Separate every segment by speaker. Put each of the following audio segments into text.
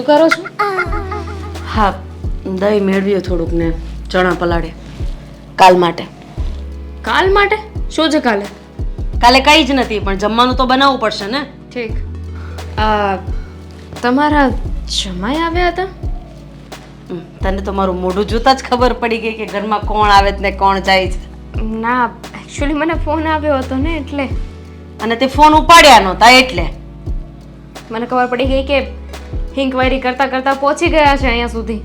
Speaker 1: શું કરો છો?
Speaker 2: હા દહીં મેળવ્યું થોડુંક ને ચણા પલાળે. કાલ માટે.
Speaker 1: કાલ માટે? શું છે કાલે?
Speaker 2: કાલે કંઈ જ નથી પણ જમવાનું તો બનાવવું પડશે ને?
Speaker 1: ઠીક. તમારા જમાઈ આવ્યા હતા?
Speaker 2: તને તો મારું મોઢું જોતા જ ખબર પડી ગઈ કે ઘરમાં કોણ આવે ને કોણ જાય છે.
Speaker 1: ના એકચ્યુઅલી મને ફોન આવ્યો હતો ને એટલે.
Speaker 2: અને તે ફોન ઉપાડ્યા નહોતા એટલે.
Speaker 1: મને ખબર પડી ગઈ કે ઇન્ક્વાયરી કરતા કરતા પહોંચી ગયા છે અહીંયા સુધી.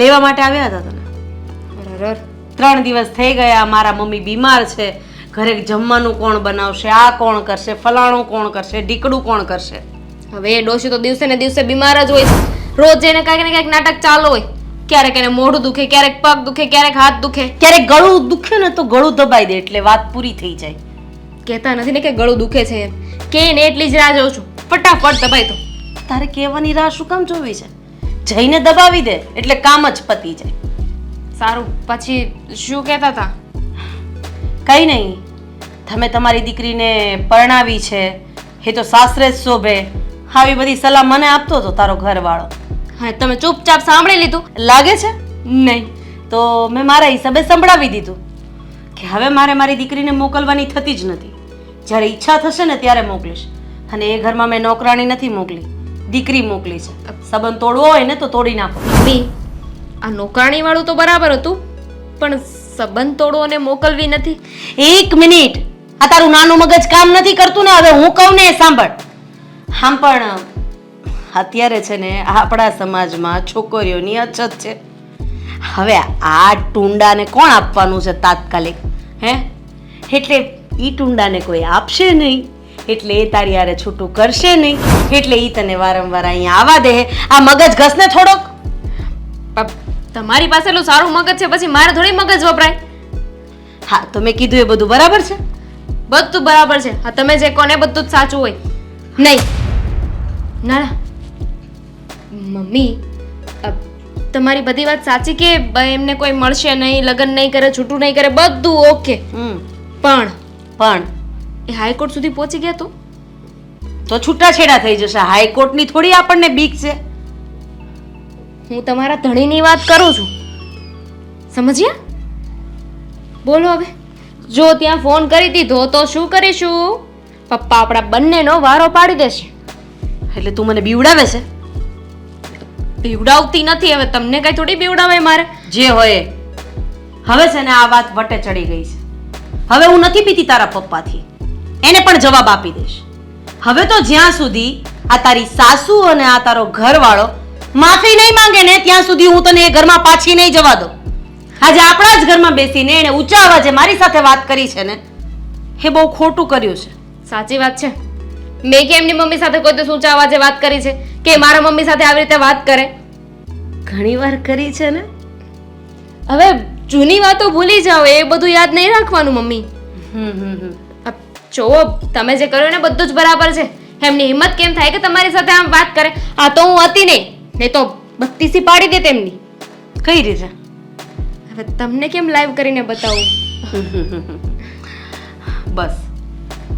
Speaker 2: લેવા માટે આવ્યા હતા તને ત્રણ દિવસ થઈ ગયા મારા મમ્મી બીમાર છે. ઘરે જમવાનું કોણ બનાવશે આ કોણ કરશે ફલાણું કોણ કરશે ઢીકડું કોણ કરશે?
Speaker 1: હવે એ ડોશી તો દિવસે ને દિવસે બીમાર જ હોય રોજ જઈને કાંઈક ને કાંઈક નાટક ચાલુ હોય. ક્યારેક એને મોઢું દુખે ક્યારેક પગ દુખે ક્યારેક હાથ દુખે.
Speaker 2: ક્યારેક ગળું દુખે ને તો ગળું દબાઈ દે એટલે વાત પૂરી થઈ જાય.
Speaker 1: કહેતા નથી ને કે ગળું દુખે છે એમ. કે ને એટલી જ રાહ જોઉં છું. ફટાફટ દબાઈ દો.
Speaker 2: તારે કહેવાની રાહ શું કામ જોવી છે? જઈને દબાવી દે એટલે કામ જ પતી જાય.
Speaker 1: સારું પછી શું કહેતા હતા?
Speaker 2: કંઈ નહીં. તમે તમારી દીકરીને પરણાવી છે એ તો સાસરે જ શોભે. આવી બધી સલાહ મને આપતો હતો તારો ઘરવાળો.
Speaker 1: હા તમે ચૂપચાપ સાંભળી લીધું.
Speaker 2: લાગે છે?
Speaker 1: નહીં.
Speaker 2: તો મેં મારા હિસાબે સંભળાવી દીધું. કે હવે મારે મારી દીકરીને મોકલવાની થતી જ નથી. જ્યારે ઈચ્છા થશે ને ત્યારે મોકલીશ. અને એ ઘરમાં મેં નોકરાણી નથી મોકલી. દીકરી મોકલી છે. સંબંધ તોડવો હોય ને તો તોડી નાખો.
Speaker 1: મમ્મી આ નોકરાણી વાળું તો બરાબર હતું પણ સંબંધ તોડવો ને મોકલવી નથી.
Speaker 2: એક મિનિટ. આ તારું નાનું મગજ કામ નથી કરતું ને હવે હું કહું ને એ સાંભળ. આમ પણ અત્યારે છે ને આપણા સમાજમાં છોકરીઓની અછત છે. હવે આ ટુંડાને કોણ આપવાનું છે તાત્કાલિક? હે? એટલે એ ટુંડાને કોઈ આપશે નહીં. એટલે એ તારી હારે છૂટું કરશે નહીં. એટલે એ તને વારંવાર અહીંયા આવવા દે. આ મગજ ઘસને થોડોક.
Speaker 1: તમારી પાસે એટલું સારું મગજ છે પછી મારે થોડી મગજ વપરાય?
Speaker 2: હા તો મેં કીધું એ બધું બરાબર છે?
Speaker 1: બધું બરાબર છે. હા તમે જે કોને બધું જ સાચું હોય. નહીં. ના ના. મમ્મી તમારી બધી વાત સાચી કે એમને કોઈ મળશે નહીં લગ્ન નહીં કરે છૂટું નહીં કરે બધું ઓકે. પણ
Speaker 2: પણ
Speaker 1: એ હાઈકોર્ટ સુધી પહોંચી ગયા તો?
Speaker 2: તો છૂટાછેડા થઈ જશે. હાઈકોર્ટની થોડી આપણને બીક છે.
Speaker 1: હું તમારા ધણીની વાત કરું છું. સમજ્યા? બોલો હવે. જો ત્યાં ફોન કરી દીધો તો શું કરીશું? પપ્પા આપણા બંનેનો વારો પાડી દેશે.
Speaker 2: એટલે તું મને બીવડાવે છે?
Speaker 1: બીવડાવતી નથી. હવે તમને કઈ થોડી બીવડાવે મારે?
Speaker 2: જે હોય હવે છે ને આ વાત વટે ચડી ગઈ છે. હવે હું નથી પીતી તારા પપ્પાથી. એને પણ જવાબ આપી દઈશ. હવે તો જ્યાં સુધી આ તારી સાસુ અને આ તારો ઘરવાળો માફી નહીં માંગે ને ત્યાં સુધી હું તને એ ઘરમાં પાછી નહીં જવા દઉં. આજે આપણા જ ઘરમાં બેસીને એણે ઊંચા અવાજે મારી સાથે વાત કરી છે ને એ બહુ ખોટું કર્યું છે.
Speaker 1: સાચી વાત છે. મેં કે એમની મમ્મી સાથે કોઈ દિવસ ઊંચા અવાજે વાત કરી છે? કે મારા મમ્મી સાથે આવી રીતે વાત કરે?
Speaker 2: ઘણી વાર કરી છે ને.
Speaker 1: હવે જૂની વાતો ભૂલી જાઓ એ બધું યાદ નહીં રાખવાનું મમ્મી.
Speaker 2: હમ હમ હમ.
Speaker 1: જોવો તમે જે કર્યું ને બધું જ બરાબર છે. એમની હિંમત કેમ થાય કે તમારી સાથે આમ વાત કરે? આ તો હું હતી નહીં. નહીં તો બત્તીસી પાડી દે તેમની.
Speaker 2: કઈ રીતે?
Speaker 1: હવે તમને કેમ લાઈવ કરીને બતાવું?
Speaker 2: બસ.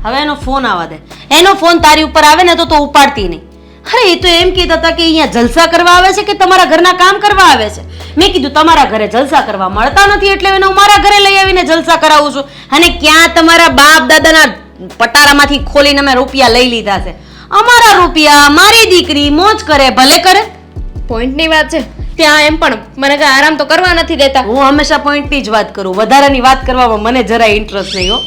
Speaker 2: હવે એનો ફોન આવવા દે. એનો ફોન તારી ઉપર આવે ને તો તો ઉપાડતી નહીં. અરે એ તો એમ કહેતા હતા કે અહીંયા જલસા કરવા આવે છે કે તમારા ઘરના કામ કરવા આવે છે? મેં કીધું તમારા ઘરે જલસા કરવા મળતા નથી એટલે એને હું મારા ઘરે લઈ આવીને જલસા કરાવું છું. અને ક્યાં તમારા બાપ દાદાના પટારામાંથી ખોલીને મેં રૂપિયા લઈ લીધા છે. અમારા રૂપિયા મારી દીકરી મોજ કરે ભલે કરે.
Speaker 1: પોઈન્ટની વાત છે. ત્યાં એમ પણ મને કઈ આરામ તો કરવા નથી દેતા.
Speaker 2: હું હંમેશા પોઈન્ટની જ વાત કરું. વધારાની વાત કરવામાં મને જરાય ઇન્ટરેસ્ટ નહીં હો.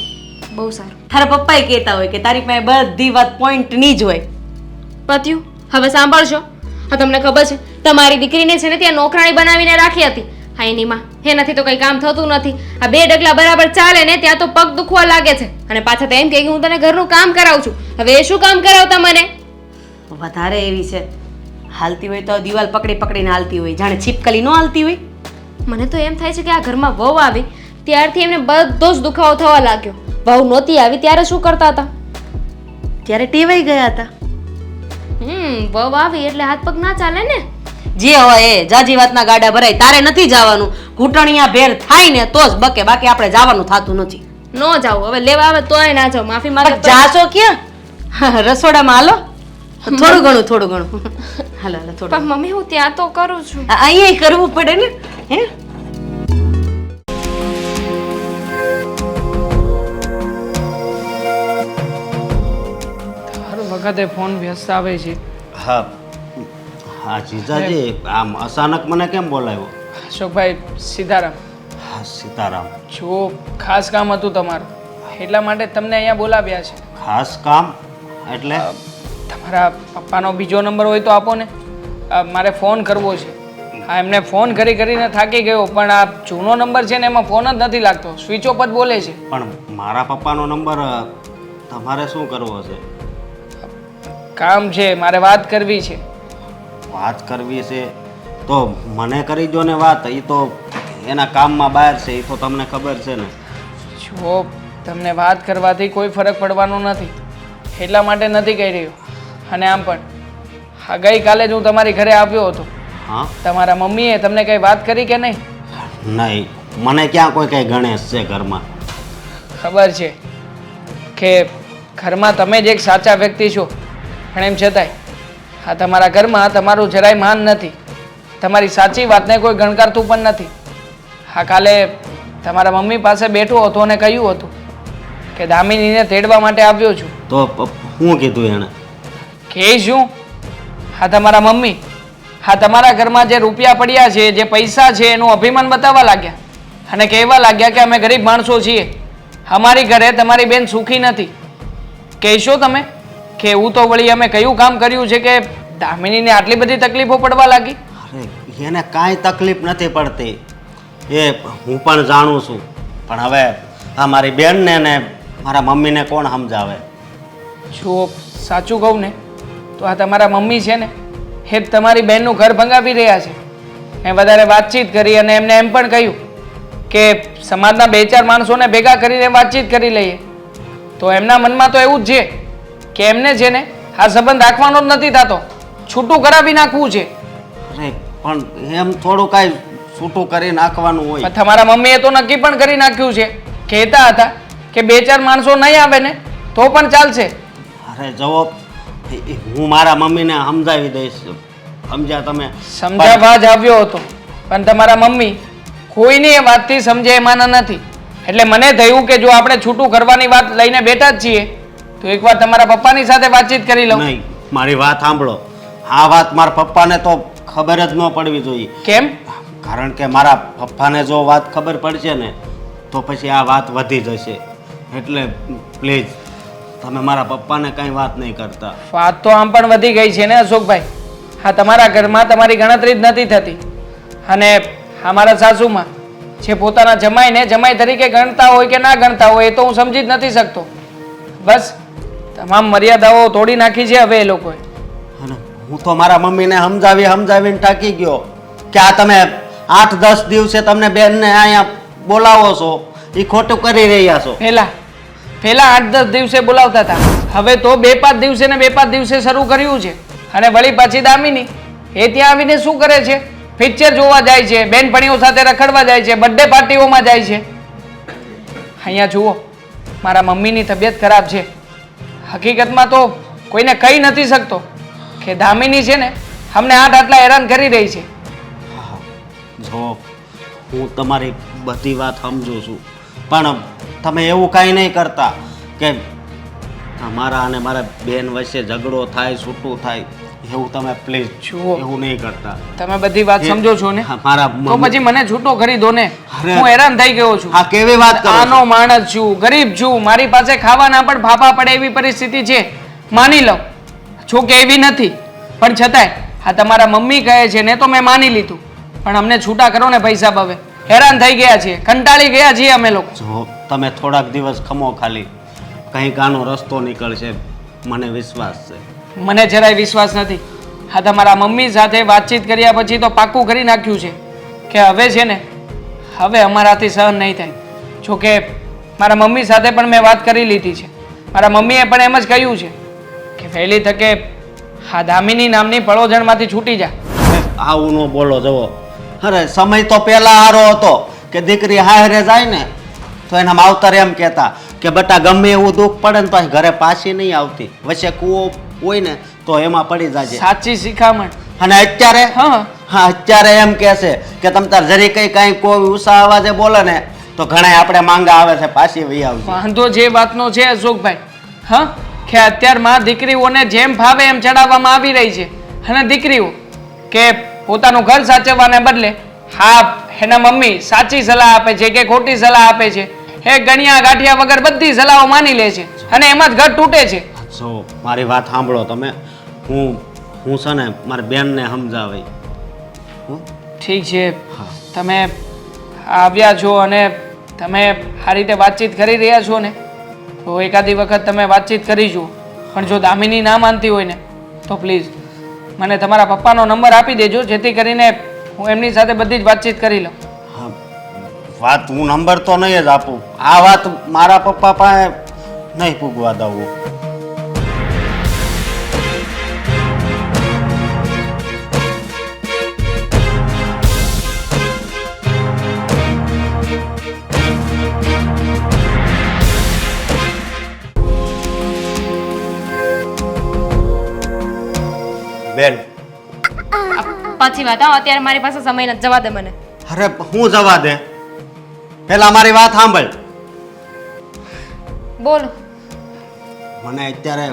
Speaker 1: બહુ સારું.
Speaker 2: તારા પપ્પાએ કહેતા હોય કે તારી પાસે બધી વાત પોઈન્ટની જ હોય.
Speaker 1: પત્યું હવે સાંભળશો હા તમને ખબર છે તમારી દીકરીને છે ને ત્યાં નોકરાણી બનાવીને રાખી હતી. હા એની માં. એનાથી તો કઈ કામ થતું નથી. આ બે ડગલા બરાબર ચાલે ને ત્યાં તો પગ દુખવા લાગે છે. અને પાછા તો એમ કહે કે હું તને ઘરનું કામ કરાવું છું. હવે એ શું કામ કરાવતા મને?
Speaker 2: વધારે એવી છે. હાલતી હોય તો દિવાલ પકડી પકડીને હાલતી હોય. જાણે છીપકલી ન હાલતી હોય.
Speaker 1: મને તો એમ થાય છે કે આ ઘરમાં વહુ આવી ત્યારથી એમને બધો જ દુખાવો થવા લાગ્યો. વહુ નહોતી આવી ત્યારે શું કરતા હતા?
Speaker 2: ત્યારે ટેવાઈ ગયા હતા.
Speaker 1: હમ વહુ આવી એટલે હાથ પગ ના ચાલે ને?
Speaker 2: જે હોય એ જાજી વાતના ગાડા ભરાય તારે નથી જવાનું. ઘૂંટણિયા ભેર થાય ને તો જ બકે બાકી આપણે જવાનું થતું નથી.
Speaker 1: ન જાવ હવે લેવા આવે તોય ના જાવ માફી માંગે
Speaker 2: જાશો ક્યાં? રસોડામાં હાલો. થોડું ઘણું થોડું ઘણું. હાલો હાલો થોડું
Speaker 1: પણ મમ્મી હું ત્યાં તો કરું છું.
Speaker 2: અહીંયા કરવું પડે ને હે?
Speaker 3: વખતે ફોન વ્યસ્ત આવે છે.
Speaker 4: હા. હા જીજાજી આમ અચાનક મને કેમ બોલાવ્યો?
Speaker 3: અશોકભાઈ સીતારામ.
Speaker 4: હા સીતારામ.
Speaker 3: જુઓ ખાસ કામ હતું તમારું. એટલા માટે તમને અહીંયા બોલાવ્યા છે.
Speaker 4: ખાસ કામ? એટલે?
Speaker 3: તમારા પપ્પાનો બીજો નંબર હોય તો આપો ને. અ, મારે ફોન કરવો છે. હા એમને ફોન કરી કરીને થાકી ગયો પણ આ જૂનો નંબર છે ને એમાં ફોન જ નથી લાગતો. સ્વિચ ઓફ જ બોલે છે.
Speaker 4: પણ મારા પપ્પાનો નંબર અ, તમારે શું કરવો છે?
Speaker 3: કામ છે મારે વાત કરવી છે.
Speaker 4: વાત કરવી છે તો મને કરી દો ને વાત. એ તો એના કામમાં બહાર છે એ તો તમને ખબર છે ને.
Speaker 3: જો તમને વાત કરવાથી કોઈ ફરક પડવાનો નથી. એટલા માટે નથી કહી રહ્યો. અને આમ પણ. હા ગઈકાલે જ હું તમારી ઘરે આવ્યો હતો.
Speaker 4: હા?
Speaker 3: તમારા મમ્મીએ તમને કંઈ વાત કરી કે નહીં?
Speaker 4: નહીં. મને ક્યાં કોઈ કંઈ ગણેશ છે ઘરમાં?
Speaker 3: ખબર છે કે ઘરમાં તમે જ એક સાચા વ્યક્તિ છો. પણ એમ છતાંય આ તમારા ઘરમાં તમારું જરાય માન નથી. તમારી સાચી વાતને કોઈ ગણકારતું પણ નથી. હા કાલે તમારા મમ્મી પાસે બેઠો હતો અને કહ્યું હતું કે દામિનીને તેડવા માટે આવ્યો છું.
Speaker 4: તો શું કીધું એણે?
Speaker 3: કે શું? હા તમારા મમ્મી હા તમારા ઘરમાં જે રૂપિયા પડ્યા છે જે પૈસા છે એનું અભિમાન બતાવવા લાગ્યા. અને કહેવા લાગ્યા કે અમે ગરીબ માણસો છીએ. અમારી ઘરે તમારી બેન સુખી નથી. કહેશો તમે? કે એવું તો વળી અમે કયું કામ કર્યું છે કે દામિનીને આટલી બધી તકલીફો પડવા લાગી?
Speaker 4: અરે એને કાંઈ તકલીફ નથી પડતી. એ હું પણ જાણું છું. પણ હવે આ મારી બેનને ને મારા મમ્મીને કોણ સમજાવે?
Speaker 3: જો સાચું કહું ને તો આ તમારા મમ્મી છે ને એ તમારી બહેનનું ઘર ભંગાવી રહ્યા છે. મેં વધારે વાતચીત કરી અને એમને એમ પણ કહ્યું કે સમાજના બે ચાર માણસોને ભેગા કરીને વાતચીત કરી લઈએ. તો એમના મનમાં તો એવું જ છે કે એમને છે ને આ સંબંધ રાખવાનો જ નથી થતો? છૂટું કરાવી નાખવું છે.
Speaker 4: અરે પણ એમ થોડું કાંઈ છૂટું કરી નાખવાનું હોય.
Speaker 3: તમારા મમ્મીએ તો નક્કી પણ કરી નાખ્યું છે. કહેતા હતા કે બે ચાર માણસો નહીં આવે ને તો પણ ચાલશે.
Speaker 4: અરે જવો એ- એ હું મારા મમ્મીને સમજાવી દઈશ. સમજ્યા તમે?
Speaker 3: સમજાવવા જ આવ્યો હતો. પણ તમારા મમ્મી કોઈની એ વાતથી સમજે એમાંના નથી. એટલે મને થયું કે જો આપણે છૂટું કરવાની વાત લઈને બેઠા જ છીએ તો એકવાર તમારા પપ્પાની સાથે વાતચીત કરી લઉં.
Speaker 4: નહીં મારી વાત સાંભળો. આ વાત મારા પપ્પાને તો ખબર જ ન પડવી જોઈએ.
Speaker 3: કેમ?
Speaker 4: કારણ કે મારા પપ્પાને જો વાત ખબર પડશે ને તો પછી આ વાત વધી જશે. એટલે પ્લીઝ તમે મારા પપ્પાને કંઈ વાત નહીં કરતા.
Speaker 3: વાત તો આમ પણ વધી ગઈ છે ને અશોકભાઈ? હા તમારા ઘરમાં તમારી ગણતરી જ નથી થતી. અને અમારા સાસુમાં જે પોતાના જમાઈને જમાઈ તરીકે ગણતા હોય કે ના ગણતા હોય એ તો હું સમજી જ નથી શકતો. બસ. તમામ મર્યાદાઓ તોડી નાખી છે હવે એ લોકોએ.
Speaker 4: અને હું તો મારા મમ્મીને સમજાવી સમજાવીને ટાંકી ગયો કે આ તમે આઠ દસ દિવસે તમને બેનને અહીંયા બોલાવો છો એ ખોટું કરી રહ્યા છો.
Speaker 3: પહેલા પહેલા આઠ દસ દિવસે બોલાવતા હતા. હવે તો બે પાંચ દિવસે ને બે પાંચ દિવસે શરૂ કર્યું છે. અને વળી પાછી દામિની એ ત્યાં આવીને શું કરે છે? પિક્ચર જોવા જાય છે બેનપણીઓ સાથે રખડવા જાય છે બર્થડે પાર્ટીઓમાં જાય છે. અહીંયા જુઓ મારા મમ્મીની તબિયત ખરાબ છે. હકીકતમાં તો કોઈને કહી નથી શકતો કે દામિની છે ને અમને આઠ આટલા હેરાન કરી રહી છે.
Speaker 4: જો, હું તમારી બધી વાત સમજુ છું. પણ તમે એવું કાંઈ નહીં કરતા કે તમારા અને મારા બેન વચ્ચે ઝઘડો થાય, છૂટું થાય. એવું તમે પ્લીઝ
Speaker 3: જુઓ.
Speaker 4: એવું નહીં કરતા.
Speaker 3: તમે બધી વાત સમજો છો ને?
Speaker 4: મારા
Speaker 3: તો પછી મને છૂટો કરી દો ને. હું હેરાન થઈ ગયો છું.
Speaker 4: આ કેવી વાત કરો
Speaker 3: આનો માણસ છું ગરીબ છું. મારી પાસે ખાવાના પણ ફાફા પડે એવી પરિસ્થિતિ છે. માની લો. છો કે એવી નથી. પણ છતાંય આ તમારા મમ્મી કહે છે ને તો મેં માની લીધું. પણ અમને છૂટા કરો ને પૈસા હવે હેરાન થઈ ગયા છીએ. કંટાળી ગયા છીએ અમે લોકો.
Speaker 4: જો તમે થોડાક દિવસ ખમો ખાલી. કંઈક આનો રસ્તો નીકળશે. મને વિશ્વાસ છે.
Speaker 3: મને જરાય વિશ્વાસ નથી. આ તમારા મમ્મી સાથે વાતચીત કર્યા પછી તો પાક્કું કરી નાખ્યું છે કે હવે છે ને, હવે અમારાથી સહન નહીં થાય. જોકે મારા મમ્મી સાથે પણ મેં વાત કરી લીધી છે. મારા મમ્મીએ પણ એમ જ કહ્યું છે કે વહેલી તકે આ દામિની નામની પળોજણમાંથી છૂટી જા.
Speaker 4: આવું ન બોલો જવો અરે, સમય તો પહેલા હારો હતો કે દીકરી હારે જાય ને, તો એના માવતર એમ કહેતા કે, બટા ગમે એવું દુઃખ પડે ને તો ઘરે પાછી નહીં આવતી. વચ્ચે કૂવો હોય ને તો એમાં પડી જાજે.
Speaker 3: સાચી શિખામણ.
Speaker 4: અને અત્યારે?
Speaker 3: હા.
Speaker 4: હા અત્યારે એમ કહે છે કે તમ તાર જરી કઈ કઈ કોઈ ઉષા અવાજે બોલે ને તો ઘણા આપણે માંગા આવે છે પાછી વહી આવશે
Speaker 3: વાંધો જે વાતનો છે અશોકભાઈ. હા કે અત્યારમાં દીકરીઓને જેમ ફાવે એમ ચડાવવામાં આવી રહી છે. અને દીકરીઓ કે પોતાનું ઘર સાચવવાને બદલે હા એના મમ્મી સાચી સલાહ આપે છે કે ખોટી સલાહ આપે છે. એ ગણ્યા ગાંઠિયા વગર બધી સલાહો માની લે છે. અને એમાં જ ઘર તૂટે છે.
Speaker 4: જો મારી વાત સાંભળો તમે. હું હું છે ને મારી બેનને સમજાવી.
Speaker 3: ઠીક છે. તમે આવ્યા છો અને તમે આ રીતે વાતચીત કરી રહ્યા છો ને તો એકાદી વખત તમે વાતચીત કરી જુઓ પણ જો દામિની ના માનતી હોય ને તો પ્લીઝ મને તમારા પપ્પાનો નંબર આપી દેજો જેથી કરીને હું એમની સાથે બધી જ વાતચીત કરી લઉં.
Speaker 4: હા વાત હું નંબર તો નહીં જ આપું. આ વાત મારા પપ્પા પાસે નહીં પૂગવા દઉં. બેન.
Speaker 1: પછી વાત હા અત્યારે મારી પાસે સમય નથી. જવા દે મને.
Speaker 4: અરે હું જવા દે? પેલા મારી વાત સાંભળ.
Speaker 1: બોલ.
Speaker 4: મને અત્યારે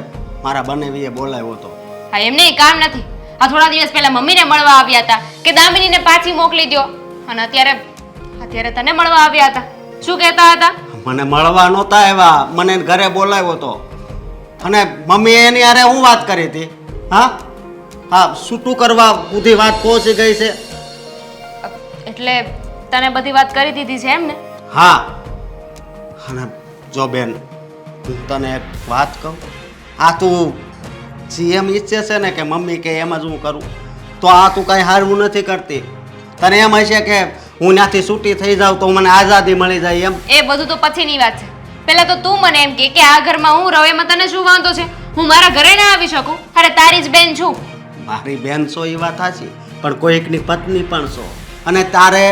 Speaker 4: મારા બનેવીએ બોલાવ્યો હતો.
Speaker 1: હા એમને કામ નથી. આ થોડા દિવસ પહેલા મમ્મીને મળવા આવ્યા હતા કે દામિનીને પાછી મોકલી દો અને અત્યારે અત્યારે તને મળવા આવ્યા હતા. શું કહેતા હતા?
Speaker 4: મને મળવા નહોતા આવ્યા. મને ઘરે બોલાવ્યો હતો. અને મમ્મીએ એની અરે હું વાત કરી હતી? હા? હા છૂટું કરવા બધી વાત પહોંચી ગઈ છે.
Speaker 1: એટલે તને બધી વાત કરી દીધી છે એમ ને?
Speaker 4: હા. અને જો બેન હું તને એક વાત કહું. આ તું સીએમ ઈચ્છે છે ને કે મમ્મી કે એમ જ હું કરું તો આ તું કાંઈ હારવું નથી કરતી. તને એમ હશે કે હું ત્યાંથી છૂટી થઈ જાઉં તો મને આઝાદી મળી જાય એમ.
Speaker 1: એ બધું તો પછીની વાત છે. પહેલા તો તું મને એમ કે કે આ ઘરમાં હું રહું એમાં તને શું વાંધો છે? હું મારા ઘરે ના આવી શકું? અરે તારી જ બેન છું.
Speaker 4: મારી બેન છો એ વાત સાચી પણ કોઈકની પત્ની પણ છો. અને તારે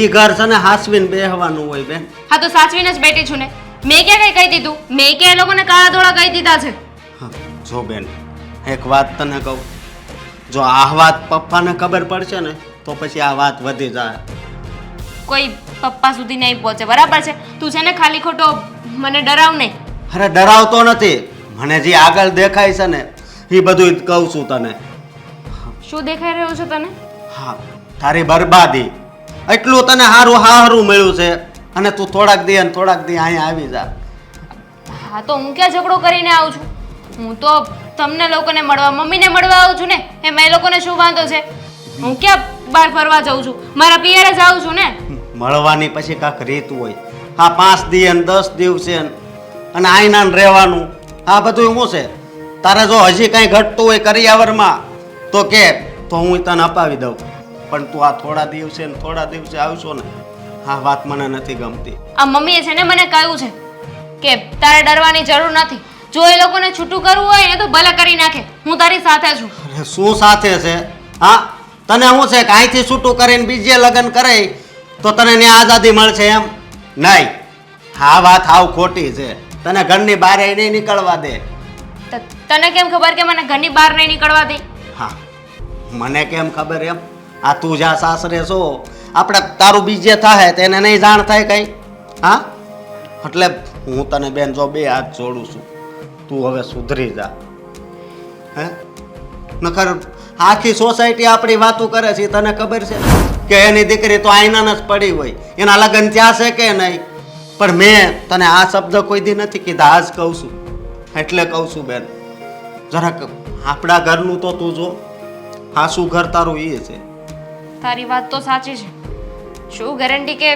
Speaker 4: એ ઘર છે ને હાસવીને બેહવાનું હોય બેન.
Speaker 1: હા તો સાચવીને જ બેઠી છું ને. મેં ક્યાં કઈ કહી દીધું? મેં ક્યાં એ લોકોને કાળા ધોળા કહી દીધા છે?
Speaker 4: હા, જો બેન એક વાત તને કહું. જો આ વાત પપ્પાને ખબર પડશે ને તો પછી આ વાત વધી જાય.
Speaker 1: કોઈ પપ્પા સુધી નહીં પહોંચે બરાબર છે? તું છે ને ખાલી ખોટો મને ડરાવ નહીં.
Speaker 4: અરે ડરાવતો નથી. મને જે આગળ દેખાય છે ને એ બધું જ કહું છું તને.
Speaker 1: શું દેખાઈ રહ્યો છે તને?
Speaker 4: હા તારી બરબાદી. એટલું તને સારું સારું મળ્યું છે અને તું થોડાક દે અને થોડાક દે અહીંયા આવી જા.
Speaker 1: હા તો હું ક્યાં ઝઘડો કરીને આવું છું? હું તો તમને લોકોને મળવા મમ્મીને મળવા આવું છું ને? એમાં એ લોકોને શું વાંધો છે? હું ક્યાં બહાર ફરવા જાઉં છું? મારા પિયરે જ આવું છું ને?
Speaker 4: મળવાની પછી કાંક રીત હોય. હા પાંચ દી અને દસ દિવસે અને આઈના રહેવાનું. આ બધું શું છે? તારે જો હજી કાંઈ ઘટતું હોય કરિયાવરમાં તો કે તો હું તને અપાવી દઉં. પણ તું આ થોડા દિવસે ને થોડા દિવસે આવશો ને આ વાત મને નથી ગમતી.
Speaker 1: આ મમ્મીએ છે ને મને કહ્યું છે કે તારે ડરવાની જરૂર નથી. જો એ લોકોને છૂટું કરવું હોય ને તો ભલે કરી નાખે. હું તારી સાથે છું.
Speaker 4: અરે શું સાથે છે? હા તને શું છે કે અહીંથી છૂટું કરીને બીજે લગ્ન કરે તો તને ત્યાં આઝાદી મળશે એમ? નહીં. આ વાત હાવ ખોટી છે. તને ઘરની બહાર નહીં નીકળવા દે.
Speaker 1: તને કેમ ખબર કે મને ઘરની બહાર નહીં નીકળવા દે?
Speaker 4: હા. મને કેમ ખબર એમ? આ તું જા સાસરે છો. આપણે તારું બીજે થાય તેને નહીં જાણ થાય કઈ? હા? એટલે હું તને બેન જો બે હાથ જોડું છું. તું હવે સુધરી જા. હે? નખર આખી સોસાયટી આપણી વાતો કરે છે તને ખબર છે? કે એની દીકરી તો આઈના જ પડી હોય. એના લગ્ન ત્યાં છે કે નહીં? પણ મેં તને આ શબ્દ કોઈ દી નથી કીધા. આજ કહું છું. એટલે કહું છું બેન, જરાક આપણા ઘરનું તો તું જો. હા શું ઘર તારું એ છે.
Speaker 1: તારી વાત તો સાચી છે. શું ગેરંટી કે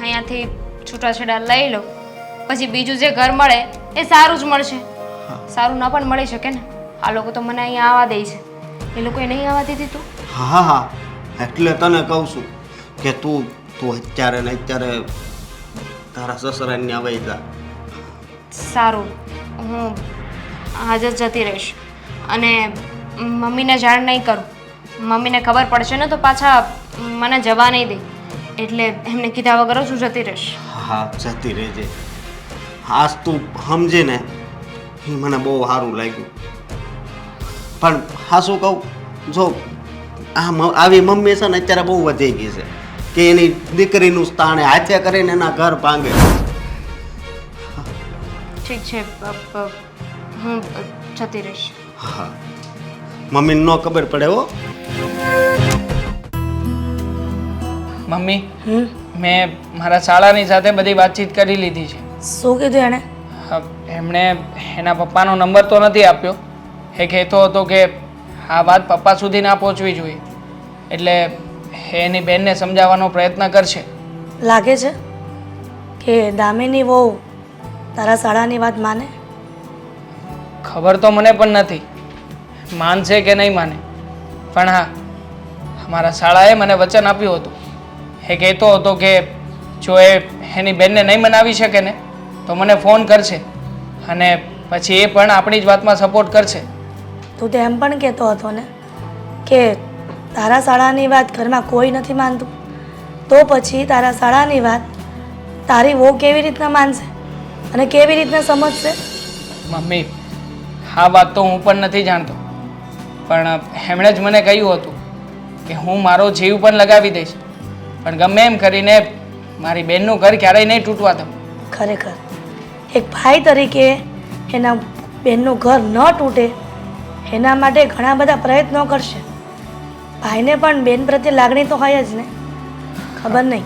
Speaker 1: અહીંયાથી છૂટાછેડા લઈ લો. પછી બીજું જે ઘર મળે એ સારું જ મળશે. સારું ન પણ મળી શકે ને. આ લોકો તો મને અહીંયા આવવા દે છે. એ લોકોએ નહીં આવવા દીધી તું?
Speaker 4: હા હા એટલે તને કહું છું કે તું તું અત્યારે ને અત્યારે તારા સસરાને આવે જા.
Speaker 1: સારું. હું આજે જતી રહીશ. અને મમ્મીને જાણ નહીં કરું. મમ્મીને ખબર પડશે ને તો પાછા મને જવા નહીં દે. એટલે એમને કીધા વગર જ હું જતી રહીશ.
Speaker 4: હા જતી રહેજે. આજ તું સમજે ને એ મને બહુ સારું લાગ્યું. પણ હા શું કહું? જો આ આવી મમ્મી છે ને અત્યારે બહુ વધી ગઈ છે કે એની દીકરીનું સ્થાને હાથે કરીને એના ઘર ભાંગે.
Speaker 1: ઠીક છે હું જતી રહીશ.
Speaker 4: હા. મમ્મીને ન ખબર પડે હો.
Speaker 3: Mummy
Speaker 2: hmm?
Speaker 3: મેં મારા શાળાની સાથે બધી વાતચીત કરી લીધી છે.
Speaker 2: શું કીધું એણે?
Speaker 3: હા, એમણે એના પપ્પાનો નંબર તો નથી આપ્યો. એ કહેતો હતો કે આ વાત પપ્પા સુધી ના પહોંચવી જોઈએ. એટલે એ એની બેનને સમજાવવાનો પ્રયત્ન કરશે.
Speaker 5: લાગે છે કે દામિની વહુ તારા શાળાની વાત માને?
Speaker 3: ખબર તો મને પણ નથી. માનશે કે નહીં માને? પણ હા અમારા શાળાએ મને વચન આપ્યું હતું. એ કહેતો હતો કે જો એ એની બેનને નહીં મનાવી શકે ને તો મને ફોન કરશે અને પછી એ પણ આપણી જ વાતમાં સપોર્ટ કરશે.
Speaker 5: તું તો એમ પણ કહેતો હતો ને કે તારા શાળાની વાત ઘરમાં કોઈ નથી માનતું. તો પછી તારા શાળાની વાત તારી વહુ કેવી રીતના માનશે અને કેવી રીતના સમજશે?
Speaker 3: મમ્મી આ વાત તો હું પણ નથી જાણતો. પણ એમણે જ મને કહ્યું હતું કે હું મારો જીવ પણ લગાવી દઈશ. પણ ગમે એમ કરીને મારી બેનનું ઘર ક્યારેય નહીં તૂટવા દઉં.
Speaker 5: ખરેખર. એક ભાઈ તરીકે એના બેનનું ઘર ન તૂટે એના માટે ઘણા બધા પ્રયત્નો કરશે. ભાઈને પણ બેન પ્રત્યે લાગણી તો હોય જ ને? ખબર નહીં.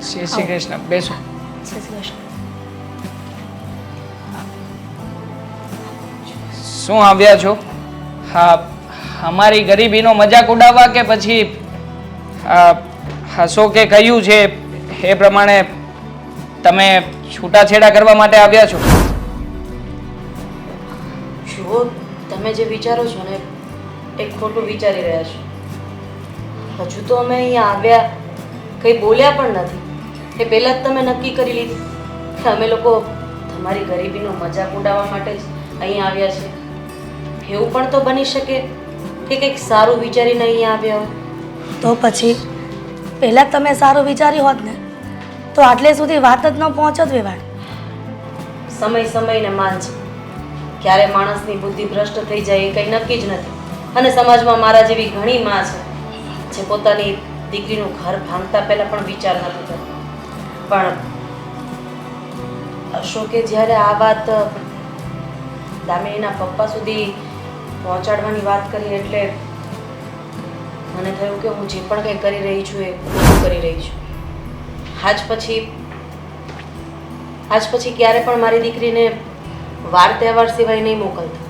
Speaker 3: શ્રી શ્રી કૃષ્ણ. બેસો.
Speaker 5: જય શ્રી કૃષ્ણ.
Speaker 3: શું આવ્યા છો? હા, અમારી ગરીબીનો મજાક ઉડાવવા કે પછી હસો કે કહ્યું છે, એ પ્રમાણે તમે છૂટાછેડા કરવા માટે આવ્યા છો?
Speaker 2: જુઓ, તમે જે વિચારો છો ને એ ખોટું વિચારી રહ્યા છો. હજુ તો અમે અહીંયા આવ્યા, કંઈ બોલ્યા પણ નથી. એ પહેલાં જ તમે નક્કી કરી લીધું. કે અમે લોકો તમારી ગરીબીનો મજાક ઉડાવવા માટે જ અહીં આવ્યા છે. એવું પણ તો બની શકે કે કંઈક સારું વિચારીને અહીંયા આવ્યા હોય.
Speaker 5: તો પછી પહેલાં તમે સારું વિચાર્યું હોત ને તો આટલે સુધી વાત જ ન પહોંચત વેવાણ.
Speaker 2: સમય સમયને માન છે ક્યારે માણસની બુદ્ધિ ભ્રષ્ટ થઈ જાય એ કંઈ નક્કી જ નથી. અને સમાજમાં મારા જેવી ઘણી માં છે જે પોતાની દીકરીનું ઘર ભાંગતા પહેલાં પણ વિચાર નથી થતો પણ અશોકે જ્યારે આ વાત દામિનીના પપ્પા સુધી પહોંચાડવાની વાત કરી એટલે મને થયું કે હું જે પણ કંઈ કરી રહી છું એ કરી રહી છું. આજ પછી આજ પછી ક્યારે પણ મારી દીકરીને વાર તહેવાર સિવાય નહીં મોકલતા.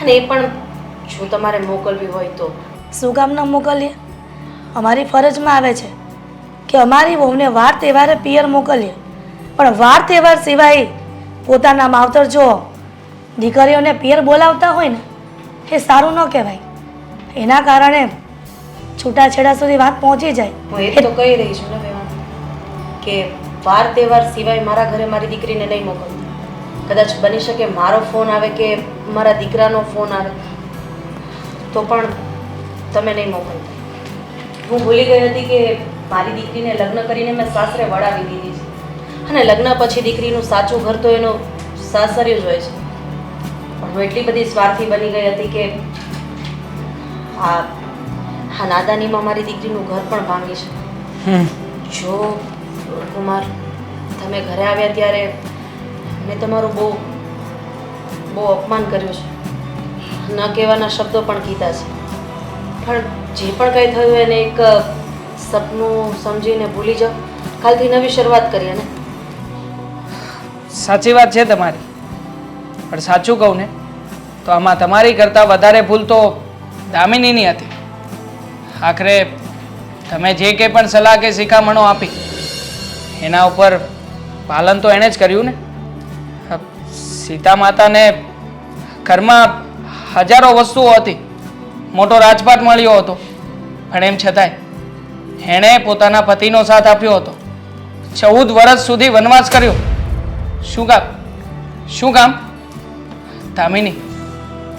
Speaker 2: અને એ પણ જો તમારે મોકલવી હોય તો.
Speaker 5: શું કામ ન મોકલીએ? અમારી ફરજમાં આવે છે કે અમારી વહુને વાર તહેવારે પિયર મોકલીએ. પણ વાર તહેવાર સિવાય પોતાના માવતર જો દીકરીઓને પિયર બોલાવતા હોય ને એ સારું ન કહેવાય. એના કારણે છૂટાછેડા સુધી વાત પહોંચી જાય.
Speaker 2: હું એ તો કહી રહી છું ને કે વાર તહેવાર સિવાય મારા ઘરે મારી દીકરીને નહીં મોકલું. કદાચ બની શકે મારો ફોન આવે કે મારા દીકરાનો ફોન આવે તો પણ તમે નહીં મોકલતા હું ભૂલી ગઈ હતી કે મારી દીકરીને લગ્ન કરીને મેં સાસરે વળાવી દીધી છે. અને લગ્ન પછી દીકરીનું સાચું ઘર તો એનો સાસરિયું જ હોય છે. પણ હું એટલી બધી સ્વાર્થી બની ગઈ હતી કે આ હા નાદાનીમાં મારી દીકરીનું ઘર પણ ભાંગી છે. જો કુમાર તમે ઘરે આવ્યા ત્યારે મેં તમારું બહુ બહુ અપમાન કર્યું છે. ન કહેવાના શબ્દો પણ કીધા છે. પણ જે પણ કંઈ થયું એને એક સપનું સમજીને ભૂલી જાઓ. કાલથી નવી શરૂઆત કરીએ ને.
Speaker 3: સાચી વાત છે તમારી. પણ સાચું કહું ને, તો આમાં તમારી કરતાં વધારે ભૂલ તો દામિનીની હતી. આખરે તમે જે કંઈ પણ સલાહ કે શિખામણો આપી, એના ઉપર પાલન તો એણે જ કર્યું ને. સીતા માતાને ઘરમાં હજારો વસ્તુઓ હતી, મોટો રાજપાટ મળ્યો હતો, પણ એમ છતાંય એણે પોતાના પતિનો સાથ આપ્યો હતો. ચૌદ વર્ષ સુધી વનવાસ કર્યો. શું કામ? શું કામ? દામિની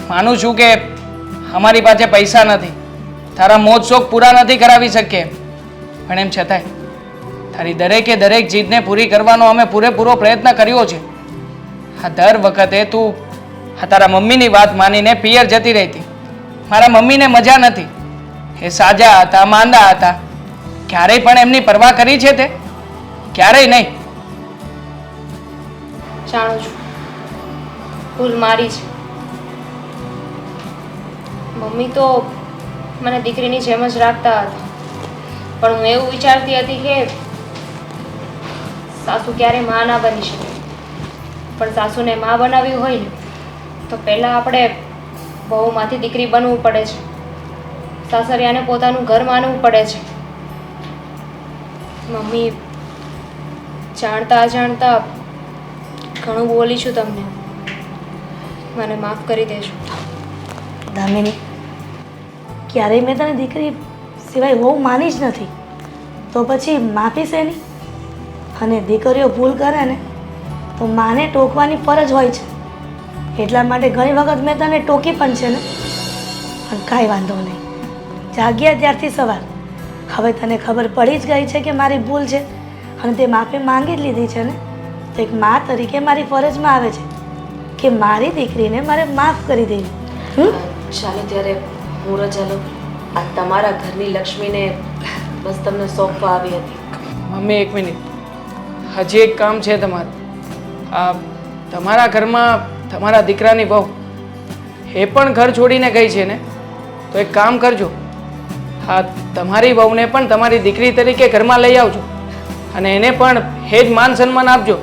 Speaker 3: માનું છું કે અમારી પાસે પૈસા નથી. તારા મોજ શોખ પૂરા નથી કરાવી શકીએ. પણ એમ છતાંય, તારી દરેકે દરેક જીદને પૂરી કરવાનો અમે પૂરેપૂરો પ્રયત્ન કર્યો છે. આ દર વખતે તું આ તારા મમ્મીની વાત માનીને પિયર જતી રહેતી. મારા મમ્મીને મજા નથી. એ સાજા હતા, માંદા હતા. ક્યારેય પણ એમની પરવા કરી છે તે? ક્યારેય નહીં.
Speaker 1: જાણું છું. ભૂલ મારી છે. મમ્મી તો મને દીકરીની જેમ જ રાખતા હતા. પણ હું એવું વિચારતી હતી કે સાસુ ક્યારે મા ના બની શકે. પણ સાસુને મા બનાવી હોય ને તો પહેલાં આપણે બહુમાંથી દીકરી બનવું પડે છે. સાસરિયાને પોતાનું ઘર માનવું પડે છે. મમ્મી જાણતા જાણતા ઘણું બોલી છું તમને. મને માફ કરી દેજો.
Speaker 5: દામિની, ક્યારેય મેં તને દીકરી સિવાય બહુ માની જ નથી. તો પછી માફી શેની અને દીકરીઓ ભૂલ કરે ને, તો માને ટોકવાની ફરજ હોય છે. એટલા માટે ઘણી વખત મેં તને ટોકી પણ છે ને. પણ કાંઈ વાંધો નહીં. જાગ્યા ત્યારથી સવાર. હવે તને ખબર પડી જ ગઈ છે કે મારી ભૂલ છે. અને તે માફી માંગી જ લીધી છે ને. તો એક મા તરીકે મારી ફરજમાં આવે છે. કે મારી દીકરીને મારે માફ કરી દેવી.
Speaker 2: ચાલો ત્યારે હું રજા લઉં આ તમારા ઘરની લક્ષ્મીને બસ તમને સોંપવા આવી હતી.
Speaker 3: મમ્મી એક મિનિટ. હજી એક કામ છે તમારું. આ તમારા ઘરમાં તમારા દીકરાની બહુ એ પણ ઘર છોડીને ગઈ છે ને? તો એક કામ કરજો. હા તમારી બહુને પણ તમારી દીકરી તરીકે ઘરમાં લઈ આવજો. અને એને પણ એ જ માન સન્માન આપજો.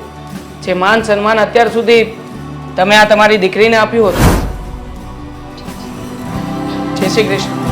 Speaker 3: જે માન સન્માન અત્યાર સુધી તમે આ તમારી દીકરીને આપ્યું હતું. જય શ્રી કૃષ્ણ.